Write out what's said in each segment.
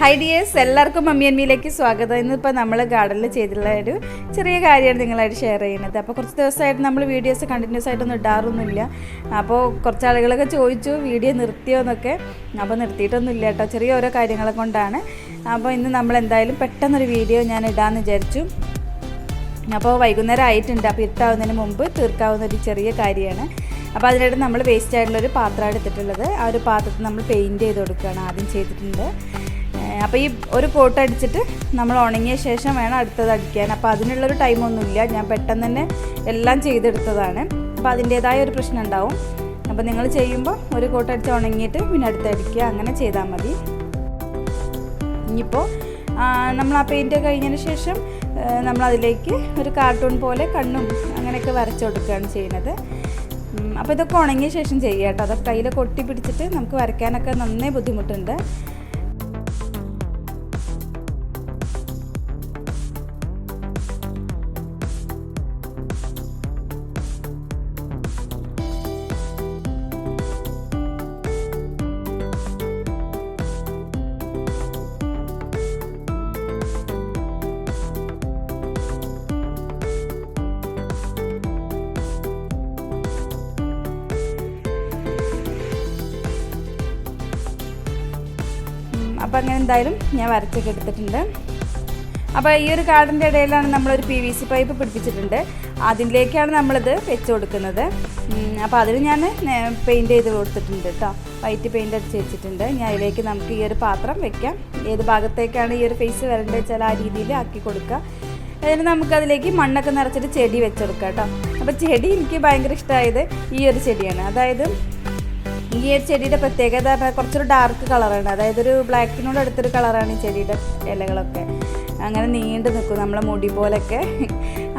High dears എല്ലാവർക്കും mummy അമ്മിയിലേക്ക് സ്വാഗതം ഇന്നിപ്പോൾ നമ്മൾ ഗാർഡനിൽ ചെയ്തിട്ടുള്ള ഒരു ചെറിയ കാര്യമാണ് നിങ്ങളായിട്ട് ഷെയർ ചെയ്യുന്നത്. അപ്പോൾ കുറച്ച് ദിവസമായിട്ട് നമ്മൾ വീഡിയോസ് കണ്ടിന്യൂസ് ആയിട്ടൊന്നും ഇടാറൊന്നുമില്ല. അപ്പോൾ കുറച്ച് ആളുകളൊക്കെ ചോദിച്ചു വീഡിയോ നിർത്തിയോ എന്നൊക്കെ. അപ്പോൾ നിർത്തിയിട്ടൊന്നുമില്ല കേട്ടോ. ചെറിയ ഓരോ കാര്യങ്ങളെ കൊണ്ടാണ്. അപ്പോൾ ഇന്ന് നമ്മൾ എന്തായാലും പെട്ടെന്നൊരു വീഡിയോ ഞാൻ ഇടാമെന്ന് വിചാരിച്ചു. അപ്പോൾ വൈകുന്നേരം ആയിട്ടുണ്ട്. അപ്പോൾ ഇരുട്ടാവുന്നതിന് മുമ്പ് തീർക്കാവുന്ന ഒരു ചെറിയ കാര്യമാണ്. അപ്പോൾ അതിനായിട്ട് നമ്മൾ വേസ്റ്റ് ആയിട്ടുള്ള ഒരു പാത്രമാണ് എടുത്തിട്ടുള്ളത്. ആ ഒരു പാത്രത്തിൽ നമ്മൾ പെയിന്റ് ചെയ്ത് കൊടുക്കുകയാണ് ആദ്യം ചെയ്തിട്ടുണ്ട് അപ്പോൾ ഈ ഒരു കോട്ട് അടിച്ചിട്ട് നമ്മൾ ഉണങ്ങിയ ശേഷം വേണം അടുത്തത് അടിക്കാൻ. അപ്പോൾ അതിനുള്ളൊരു ടൈമൊന്നുമില്ല ഞാൻ പെട്ടെന്ന് തന്നെ എല്ലാം ചെയ്തെടുത്തതാണ്. അപ്പോൾ അതിന്റേതായ ഒരു പ്രശ്നം ഉണ്ടാവും. അപ്പോൾ നിങ്ങൾ ചെയ്യുമ്പോൾ ഒരു കോട്ട് അടിച്ച് ഉണങ്ങിയിട്ട് പിന്നെ അടുത്തടിക്കുക അങ്ങനെ ചെയ്താൽ മതി. ഇനിയിപ്പോൾ നമ്മൾ ആ പെയിന്റ് കഴിഞ്ഞതിന് ശേഷം നമ്മൾ അതിലേക്ക് ഒരു കാർട്ടൂൺ പോലെ കണ്ണും അങ്ങനെയൊക്കെ വരച്ചു കൊടുക്കുകയാണ് ചെയ്യുന്നത്. അപ്പോൾ ഇതൊക്കെ ഉണങ്ങിയ ശേഷം ചെയ്യാം കേട്ടോ. അതൊക്കെ കയ്യിൽ കൊട്ടി പിടിച്ചിട്ട് നമുക്ക് വരയ്ക്കാനൊക്കെ നന്നേ ബുദ്ധിമുട്ടുണ്ട്. അപ്പോൾ അങ്ങനെ എന്തായാലും ഞാൻ വരച്ചൊക്കെ എടുത്തിട്ടുണ്ട്. അപ്പോൾ ഈ ഒരു കാർഡിന്റെ ഇടയിലാണ് നമ്മളൊരു പി വി സി പൈപ്പ് പിടിപ്പിച്ചിട്ടുണ്ട്. അതിലേക്കാണ് നമ്മളിത് വെച്ച് കൊടുക്കുന്നത്. അപ്പോൾ അതിൽ ഞാൻ പെയിന്റ് ചെയ്ത് കൊടുത്തിട്ടുണ്ട് കേട്ടോ. വൈറ്റ് പെയിന്റ് അടിച്ച് വെച്ചിട്ടുണ്ട്. ഞാൻ അതിലേക്ക് നമുക്ക് ഈ ഒരു പാത്രം വെക്കാം. ഏത് ഭാഗത്തേക്കാണ് ഈ ഒരു ഫേസ് വരേണ്ടത് വെച്ചാൽ ആ രീതിയിൽ ആക്കി കൊടുക്കുക അതിന് നമുക്കതിലേക്ക് മണ്ണൊക്കെ നിറച്ചിട്ട് ചെടി വെച്ചെടുക്കാം കേട്ടോ. അപ്പോൾ ചെടി എനിക്ക് ഭയങ്കര ഇഷ്ടമായത് ഈ ഒരു ചെടിയാണ്. അതായത് ഈ ഒരു ചെടിയുടെ പ്രത്യേകത കുറച്ചൊരു ഡാർക്ക് കളറാണ് അതായത് ഒരു ബ്ലാക്കിനോട് അടുത്തൊരു കളറാണ് ഈ ചെടിയുടെ ഇലകളൊക്കെ. അങ്ങനെ നീണ്ടു നിൽക്കും നമ്മളെ മുടി പോലൊക്കെ.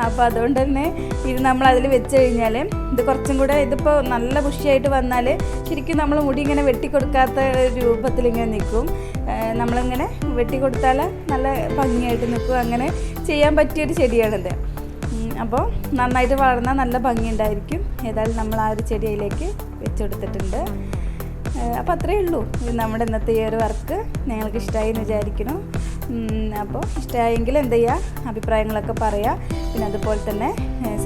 അപ്പോൾ അതുകൊണ്ട് തന്നെ ഇത് നമ്മൾ അതിൽ വെച്ച് കഴിഞ്ഞാൽ ഇത് കുറച്ചും കൂടെ ഇതിപ്പോൾ നല്ല ബുഷിയായിട്ട് വന്നാൽ ശരിക്കും നമ്മൾ മുടി ഇങ്ങനെ വെട്ടിക്കൊടുക്കാത്ത രൂപത്തിൽ ഇങ്ങനെ നിൽക്കും. നമ്മളിങ്ങനെ വെട്ടിക്കൊടുത്താൽ നല്ല ഭംഗിയായിട്ട് നിൽക്കും. അങ്ങനെ ചെയ്യാൻ പറ്റിയൊരു ചെടിയാണിത്. അപ്പോൾ നന്നായിട്ട് വളർന്നാൽ നല്ല ഭംഗിയുണ്ടായിരിക്കും. ഏതായാലും നമ്മൾ ആ ഒരു ചെടിയിലേക്ക് വെച്ചെടുത്തിട്ടുണ്ട്. അപ്പോൾ അത്രയേ ഉള്ളൂ. നമ്മുടെ ഇന്നത്തെ ഈ ഒരു വർക്ക്. നിങ്ങൾക്ക് ഇഷ്ടമായി എന്ന് വിചാരിക്കുന്നു. അപ്പോൾ ഇഷ്ടമായെങ്കിൽ എന്ത് ചെയ്യുക? അഭിപ്രായങ്ങളൊക്കെ പറയുക. പിന്നെ അതുപോലെ തന്നെ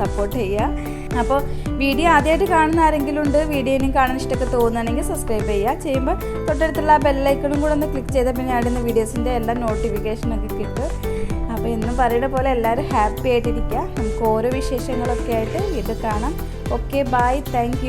സപ്പോർട്ട് ചെയ്യുക. അപ്പോൾ വീഡിയോ ആദ്യമായിട്ട് കാണുന്ന ആരെങ്കിലും ഉണ്ട് വീഡിയോ ഇനിയും കാണാൻ ഇഷ്ടമൊക്കെ തോന്നുകയാണെങ്കിൽ സബ്സ്ക്രൈബ് ചെയ്യുക. ചെയ്യുമ്പോൾ തൊട്ടടുത്തുള്ള ബെല്ലൈക്കണും കൂടെ ഒന്ന് ക്ലിക്ക് ചെയ്താൽ പിന്നെ ആടുന്ന വീഡിയോസിന്റെ എല്ലാ നോട്ടിഫിക്കേഷനൊക്കെ കിട്ടും. അപ്പോൾ എന്നും പറയുന്ന പോലെ എല്ലാവരും ഹാപ്പി ആയിട്ടിരിക്കുക. നമുക്ക് ഓരോ വിശേഷങ്ങളൊക്കെ ആയിട്ട് ഇത് കാണാം. Okay bye thank